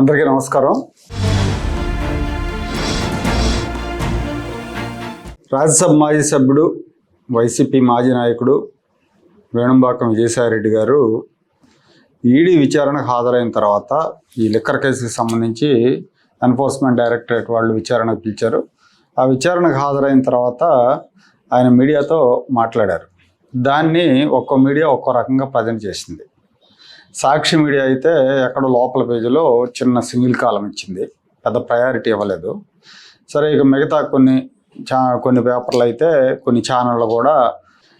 అందరికీ నమస్కారం. రాజ్యసభ మాజీ సభ్యుడు వైసీపీ మాజీ నాయకుడు వేణుంబాకం విజయసాయిరెడ్డి గారు ఈడీ విచారణకు హాజరైన తర్వాత ఈ లిక్కర్ కేసుకి సంబంధించి ఎన్ఫోర్స్మెంట్ డైరెక్టరేట్ వాళ్ళు విచారణకు పిలిచారు. ఆ విచారణకు హాజరైన తర్వాత ఆయన మీడియాతో మాట్లాడారు. దాన్ని ఒక్కో మీడియా ఒక్కో రకంగా ప్రజెంట్ చేసింది. సాక్షి మీడియా అయితే ఎక్కడో లోపల పేజీలో చిన్న సింగిల్ కాలం ఇచ్చింది. పెద్ద ప్రయారిటీ ఇవ్వలేదు. సరే ఇక మిగతా కొన్ని చా కొన్ని పేపర్లు అయితే కొన్ని ఛానళ్ళు కూడా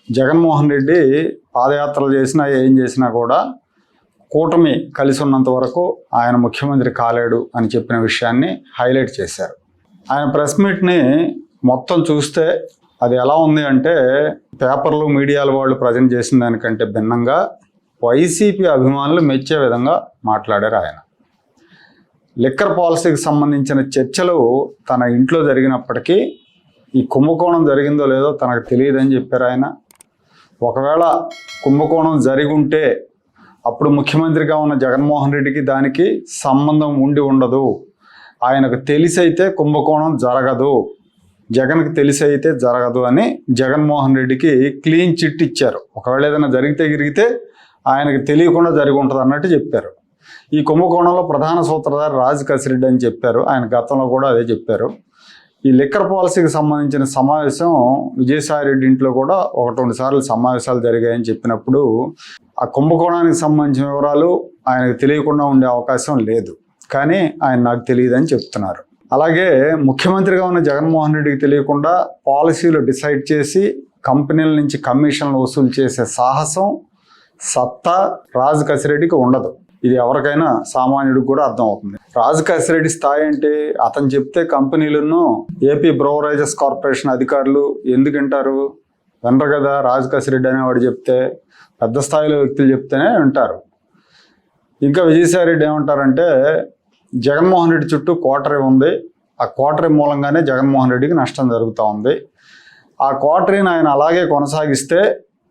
జగన్మోహన్ రెడ్డి పాదయాత్రలు చేసినా ఏం చేసినా కూడా కూటమి కలిసి ఉన్నంత వరకు ఆయన ముఖ్యమంత్రి కాలేడు అని చెప్పిన విషయాన్ని హైలైట్ చేశారు. ఆయన ప్రెస్ మీట్ని మొత్తం చూస్తే అది ఎలా ఉంది అంటే పేపర్లు మీడియాల వాళ్ళు ప్రజెంట్ చేసిన దానికంటే భిన్నంగా వైసీపీ అభిమానులు మెచ్చే విధంగా మాట్లాడారు ఆయన. లిక్కర్ పాలసీకి సంబంధించిన చర్చలు తన ఇంట్లో జరిగినప్పటికీ ఈ కుంభకోణం జరిగిందో లేదో తనకు తెలియదని చెప్పారు ఆయన. ఒకవేళ కుంభకోణం జరిగి ఉంటే అప్పుడు ముఖ్యమంత్రిగా ఉన్న జగన్మోహన్ రెడ్డికి దానికి సంబంధం ఉండి ఉండదు. ఆయనకు తెలిసి అయితే కుంభకోణం జరగదు. జగన్కి తెలిసి అయితే జరగదు అని జగన్మోహన్ రెడ్డికి క్లీన్ చిట్ ఇచ్చారు. ఒకవేళ ఏదైనా జరిగితే గిరిగితే ఆయనకు తెలియకుండా జరిగి ఉంటుంది అన్నట్టు చెప్పారు. ఈ కుంభకోణంలో ప్రధాన సూత్రధారి రాజ్ కసిరెడ్డి అని చెప్పారు. ఆయన గతంలో కూడా అదే చెప్పారు. ఈ లిక్కర్ పాలసీకి సంబంధించిన సమావేశం విజయసాయిరెడ్డి ఇంట్లో కూడా ఒకటి రెండు సార్లు సమావేశాలు జరిగాయని చెప్పినప్పుడు ఆ కుంభకోణానికి సంబంధించిన వివరాలు ఆయనకు తెలియకుండా ఉండే అవకాశం లేదు. కానీ ఆయన నాకు తెలియదని చెప్తున్నారు. అలాగే ముఖ్యమంత్రిగా ఉన్న జగన్మోహన్ రెడ్డికి తెలియకుండా పాలసీలు డిసైడ్ చేసి కంపెనీల నుంచి కమిషన్లు వసూలు చేసే సాహసం సత్తా రాజు కసిరెడ్డికి ఉండదు. ఇది ఎవరికైనా సామాన్యుడికి కూడా అర్థం అవుతుంది రాజు కసిరెడ్డి స్థాయి అంటే అతను చెప్తే కంపెనీలను ఏపీ బ్రోవరేజెస్ కార్పొరేషన్ అధికారులు ఎందుకు వింటారు? వినరు కదా రాజు కసిరెడ్డి అనేవాడు చెప్తే పెద్ద స్థాయిలో వ్యక్తులు చెప్తేనే వింటారు. ఇంకా విజయసాయిరెడ్డి ఏమంటారంటే జగన్మోహన్ రెడ్డి చుట్టూ కోటరీ ఉంది. ఆ కోటరీ మూలంగానే జగన్మోహన్ రెడ్డికి నష్టం జరుగుతూ ఉంది. ఆ కోటరీని ఆయన అలాగే కొనసాగిస్తే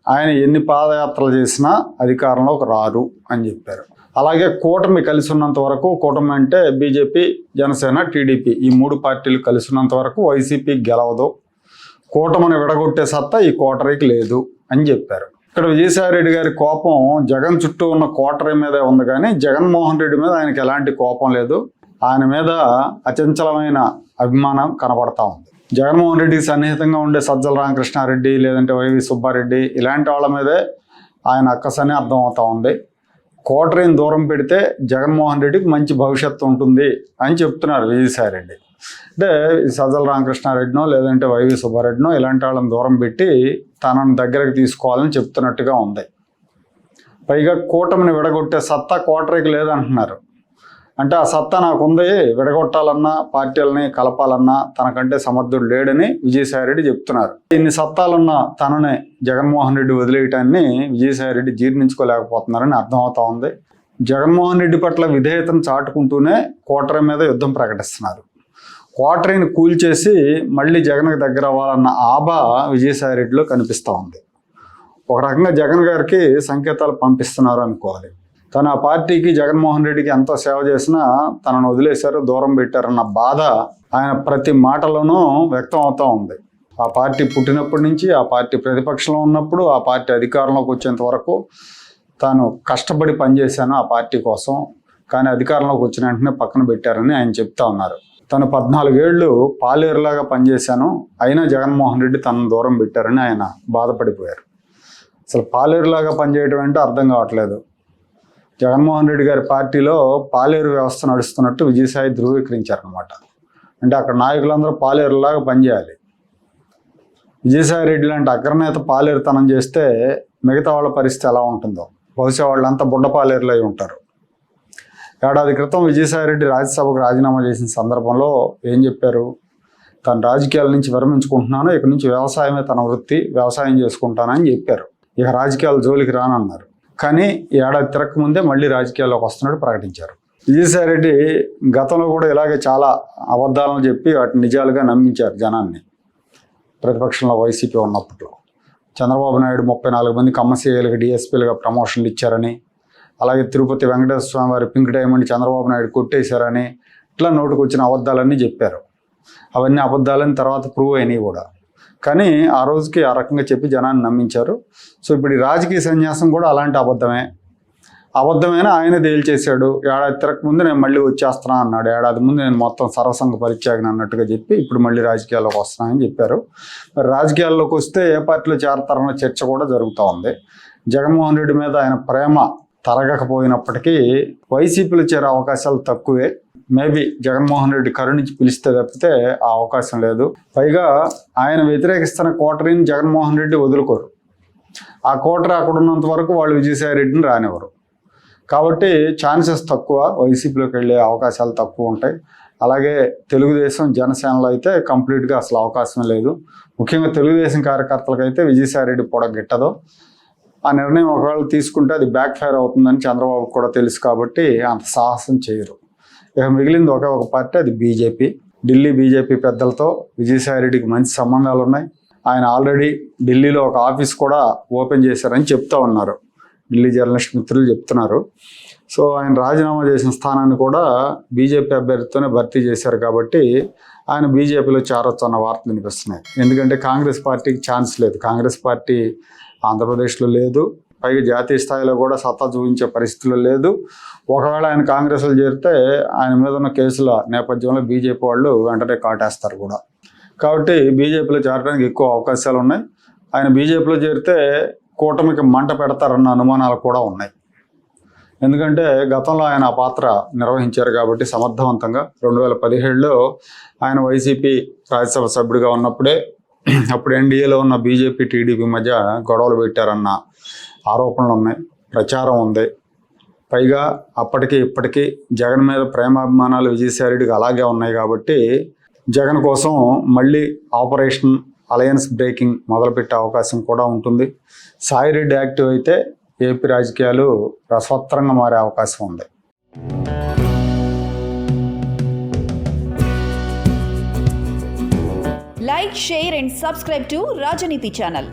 ఆయన ఎన్ని పాదయాత్రలు చేసినా అధికారంలోకి రారు అని చెప్పారు. అలాగే కూటమి కలిసి ఉన్నంత వరకు కూటమి అంటే బీజేపీ జనసేన టీడీపీ ఈ మూడు పార్టీలు కలిసి ఉన్నంత వరకు వైసీపీ గెలవదు. కూటమిని విడగొట్టే సత్తా ఈ కోటరీకి లేదు అని చెప్పారు. ఇక్కడ విజయసాయిరెడ్డి గారి కోపం జగన్ చుట్టూ ఉన్న కోటరీ మీదే ఉంది కానీ జగన్మోహన్ రెడ్డి మీద ఆయనకి ఎలాంటి కోపం లేదు. ఆయన మీద అచంచలమైన అభిమానం కనబడతా ఉంది. జగన్మోహన్ రెడ్డికి సన్నిహితంగా ఉండే సజ్జల రామకృష్ణారెడ్డి లేదంటే వైవి సుబ్బారెడ్డి ఇలాంటి వాళ్ళ మీదే ఆయన అక్కసని అర్థమవుతా ఉంది. కోటరీని దూరం పెడితే జగన్మోహన్ రెడ్డికి మంచి భవిష్యత్తు ఉంటుంది అని చెప్తున్నారు విజయసాయిరెడ్డి. అంటే సజ్జల రామకృష్ణారెడ్డినో లేదంటే వైవి సుబ్బారెడ్డినో ఇలాంటి వాళ్ళని దూరం పెట్టి తనను దగ్గరకు తీసుకోవాలని చెప్తున్నట్టుగా ఉంది. పైగా కూటమిని విడగొట్టే సత్తా కోటరీకి లేదంటున్నారు. అంటే ఆ సత్తా నాకుంది. విడగొట్టాలన్నా పార్టీలని కలపాలన్నా తనకంటే సమర్థుడు లేడని విజయసాయిరెడ్డి చెప్తున్నారు. ఇన్ని సత్తాలున్న తనని జగన్మోహన్ రెడ్డి వదిలేయటాన్ని విజయసాయిరెడ్డి జీర్ణించుకోలేకపోతున్నారని అర్థమవుతా ఉంది. జగన్మోహన్ రెడ్డి పట్ల విధేయతను చాటుకుంటూనే కోటరీ మీద యుద్ధం ప్రకటిస్తున్నారు. కోటరీని కూల్చేసి మళ్ళీ జగన్కి దగ్గర అవ్వాలన్న ఆభ విజయసాయిరెడ్డిలో కనిపిస్తూ ఉంది. ఒక రకంగా జగన్ గారికి సంకేతాలు పంపిస్తున్నారు అనుకోవాలి. తన ఆ పార్టీకి జగన్మోహన్ రెడ్డికి ఎంత సేవ చేసినా తనను వదిలేశారు దూరం పెట్టారన్న బాధ ఆయన ప్రతి మాటలోనూ వ్యక్తం అవుతూ ఉంది. ఆ పార్టీ పుట్టినప్పటి నుంచి ఆ పార్టీ ప్రతిపక్షంలో ఉన్నప్పుడు ఆ పార్టీ అధికారంలోకి వచ్చేంత వరకు తాను కష్టపడి పనిచేశాను ఆ పార్టీ కోసం. కానీ అధికారంలోకి వచ్చిన వెంటనే పక్కన పెట్టారని ఆయన చెప్తా ఉన్నారు. తను పద్నాలుగేళ్ళు పాలేరులాగా పనిచేశాను. అయినా జగన్మోహన్ రెడ్డి తనను దూరం పెట్టారని ఆయన బాధపడిపోయారు. అసలు పాలేరులాగా పనిచేయడం అంటే అర్థం కావట్లేదు. జగన్మోహన్ రెడ్డి గారి పార్టీలో పాలేరు వ్యవస్థ నడుస్తున్నట్టు విజయసాయి ధృవీకరించారనమాట అంటే అక్కడ నాయకులందరూ పాలేరులాగా పనిచేయాలి. విజయసాయి రెడ్డి లాంటి అగ్రనేత పాలేరుతనం చేస్తే మిగతా వాళ్ళ పరిస్థితి ఎలా ఉంటుందో? బహుశా వాళ్ళంతా బుడ్డ పాలేరులు ఉంటారు. ఏడాది క్రితం విజయసాయి రెడ్డి రాజ్యసభకు రాజీనామా చేసిన సందర్భంలో ఏం చెప్పారు? తన రాజకీయాల నుంచి విరమించుకుంటున్నాను ఇక నుంచి వ్యవసాయమే తన వృత్తి వ్యవసాయం చేసుకుంటానని చెప్పారు. ఇక రాజకీయాల జోలికి రానన్నారు. కానీ ఏడాది తిరగక ముందే మళ్ళీ రాజకీయాల్లోకి వస్తున్నట్టు ప్రకటించారు. విజయసాయి రెడ్డి గతంలో కూడా ఇలాగే చాలా అబద్ధాలను చెప్పి వాటిని నిజాలుగా నమ్మించారు జనాన్ని. ప్రతిపక్షంలో వైసీపీ ఉన్నప్పట్లో. చంద్రబాబు నాయుడు ముప్పై నాలుగు మంది కమ్మసీఏలకు డిఎస్పీలుగా ప్రమోషన్లు ఇచ్చారని అలాగే తిరుపతి వెంకటేశ్వర స్వామి వారి పింక్ డైమండ్ చంద్రబాబు నాయుడు కొట్టేశారని ఇట్లా నోటుకు వచ్చిన అబద్ధాలన్నీ చెప్పారు. అవన్నీ అబద్ధాలని తర్వాత ప్రూవ్ అయినాయి కూడా. కానీ ఆ రోజుకి ఆ రకంగా చెప్పి జనాన్ని నమ్మించారు. సో ఇప్పుడు ఈ రాజకీయ సన్యాసం కూడా అలాంటి అబద్ధమే. అబద్ధమైన ఆయన తేల్చేశాడు. ఏడాది తిరగక ముందు నేను మళ్ళీ వచ్చేస్తున్నా అన్నాడు. ఏడాది ముందు నేను మొత్తం సర్వసంగ పరిత్యాగన అన్నట్టుగా చెప్పి ఇప్పుడు మళ్ళీ రాజకీయాల్లోకి వస్తున్నానని చెప్పారు. మరి రాజకీయాల్లోకి వస్తే ఏ పార్టీలో చేరతారన్న చర్చ కూడా జరుగుతూ ఉంది. జగన్మోహన్ రెడ్డి మీద ఆయన ప్రేమ తరగకపోయినప్పటికీ వైసీపీలో చేరే అవకాశాలు తక్కువే. మేబీ జగన్మోహన్ రెడ్డి కరుణించి పిలిస్తే తప్పితే ఆ అవకాశం లేదు. పైగా ఆయన వ్యతిరేకిస్తున్న కోటరీని జగన్మోహన్ రెడ్డి వదులుకోరు. ఆ కోటరీ అక్కడ ఉన్నంత వరకు వాళ్ళు విజయసాయి రెడ్డిని రానివ్వరు. కాబట్టి ఛాన్సెస్ తక్కువ వైసీపీలోకి వెళ్ళే అవకాశాలు తక్కువ ఉంటాయి. అలాగే తెలుగుదేశం జనసేనలో అయితే కంప్లీట్గా అసలు అవకాశం లేదు. ముఖ్యంగా తెలుగుదేశం కార్యకర్తలకు అయితే విజయసాయి రెడ్డి పొడగెట్టదు ఆ నిర్ణయం ఒకవేళ తీసుకుంటే అది బ్యాక్ ఫైర్ అవుతుందని చంద్రబాబు కూడా తెలుసు కాబట్టి అంత సాహసం చేయరు. ఇక మిగిలింది ఒక ఒక పార్టీ అది బీజేపీ. ఢిల్లీ బీజేపీ పెద్దలతో విజయసాయి రెడ్డికి మంచి సంబంధాలు ఉన్నాయి. ఆయన ఆల్రెడీ ఢిల్లీలో ఒక ఆఫీస్ కూడా ఓపెన్ చేశారని చెప్తా ఉన్నారు. ఢిల్లీ జర్నలిస్ట్ మిత్రులు చెప్తున్నారు. సో ఆయన రాజీనామా చేసిన స్థానాన్ని కూడా బీజేపీ అభ్యర్థితోనే భర్తీ చేశారు కాబట్టి ఆయన బీజేపీలో చేరొచ్చు అన్న వార్తలు వినిపిస్తున్నాయి. ఎందుకంటే కాంగ్రెస్ పార్టీకి ఛాన్స్ లేదు. కాంగ్రెస్ పార్టీ ఆంధ్రప్రదేశ్లో లేదు. పైగా జాతీయ స్థాయిలో కూడా సత్తా చూపించే పరిస్థితులు లేదు. ఒకవేళ ఆయన కాంగ్రెస్లో చేరితే ఆయన మీద ఉన్న కేసుల నేపథ్యంలో బీజేపీ వాళ్ళు వెంటనే కాటేస్తారు కూడా. కాబట్టి బీజేపీలో చేరడానికి ఎక్కువ అవకాశాలు ఉన్నాయి. ఆయన బీజేపీలో చేరితే కూటమికి మంట పెడతారన్న అనుమానాలు కూడా ఉన్నాయి. ఎందుకంటే గతంలో ఆయన ఆ పాత్ర నిర్వహించారు కాబట్టి సమర్థవంతంగా. రెండు వేల పదిహేడులో ఆయన వైసీపీ రాజ్యసభ సభ్యుడిగా ఉన్నప్పుడే అప్పుడు ఎన్డీఏలో ఉన్న బీజేపీ టీడీపీ మధ్య గొడవలు పెట్టారన్న ఆరోపణలు ఉన్నాయి ప్రచారం ఉంది. పైగా అప్పటికి ఇప్పటికీ జగన్ మీద ప్రేమాభిమానాలు విజయసాయిరెడ్డికి అలాగే ఉన్నాయి కాబట్టి జగన్ కోసం మళ్ళీ ఆపరేషన్ అలయన్స్ బ్రేకింగ్ మొదలుపెట్టే అవకాశం కూడా ఉంటుంది. సాయిరెడ్డి యాక్టివ్ అయితే ఏపీ రాజకీయాలు రసవత్తరంగా మారే అవకాశం ఉంది. Like share and subscribe to Rajaneeti channel